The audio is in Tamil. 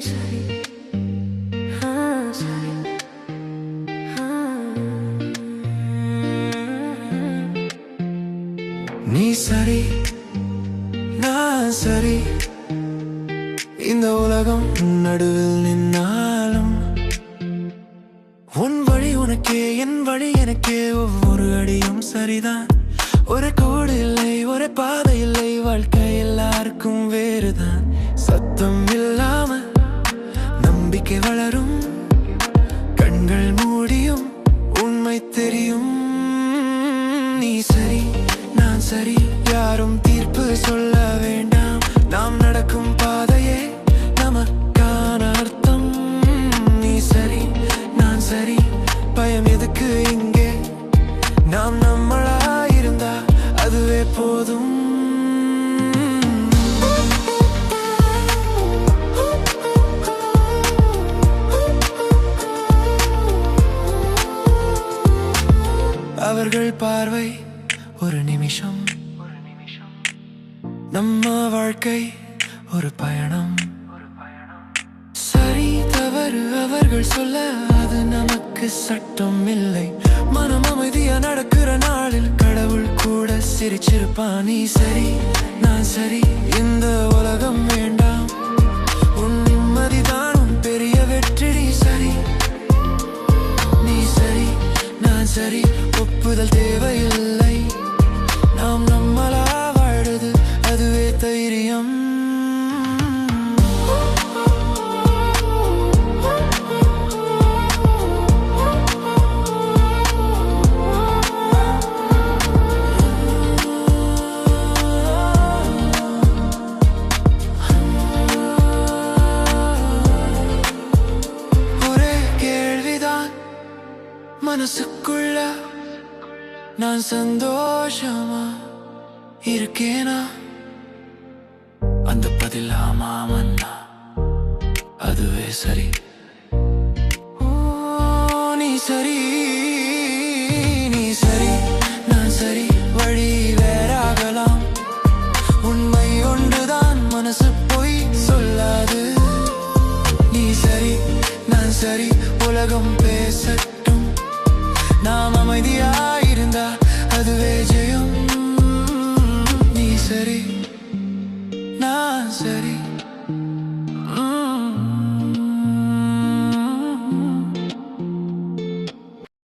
சரி. சரி. நீ சரி நான் சரி. இந்த உலகம் நடுவில் நின்னாலும் உன் வழி உனக்கே என் வழி எனக்கே ஒவ்வொரு அடியும் சரிதான். ஒரு கோடு இல்லை ஒரு பாதை இல்லை வாழ்க்கை எல்லாருக்கும் வேறுதான். வளரும். கண்கள் மூடியும் உண்மை தெரியும். நீ சரி நான் சரி யாரும் தீர்ப்பு சொல்ல வேண்டாம். நாம் நடக்கும் பாதையே நமக்கான அர்த்தம். நீ சரி நான் சரி பயம் எதுக்கு இங்கே? நாம் நம்மளா இருந்தா அதுவே போதும். அவர்கள் பார்வை ஒரு நிமிஷம். நம்ம வாழ்க்கை ஒரு பயணம். சரி தவறு அவர்கள் சொல்ல அது நமக்கு சட்டம் இல்லை. மனம் அமைதியா நடக்கிற நாளில் கடவுள் கூட சிரிச்சிருப்பான். நீ சரி நான் சரி இந்த உலகம் வேண்டாம். நான் ஒப்புதல் தேவையில்லை. நாம் நம்மளா வாழுது அதுவே தைரியம். மனசுக்குள்ள நான் சந்தோஷமா இருக்கேனா? அந்த பதில் ஆமாமன்னா அதுவே சரி. நீ சரி நீ சரி. நான் சரி வழி வேறாகலாம். உண்மை ஒன்றுதான் மனசு போய் சொல்லாது. நீ சரி நான் சரி உலகம் பேசத்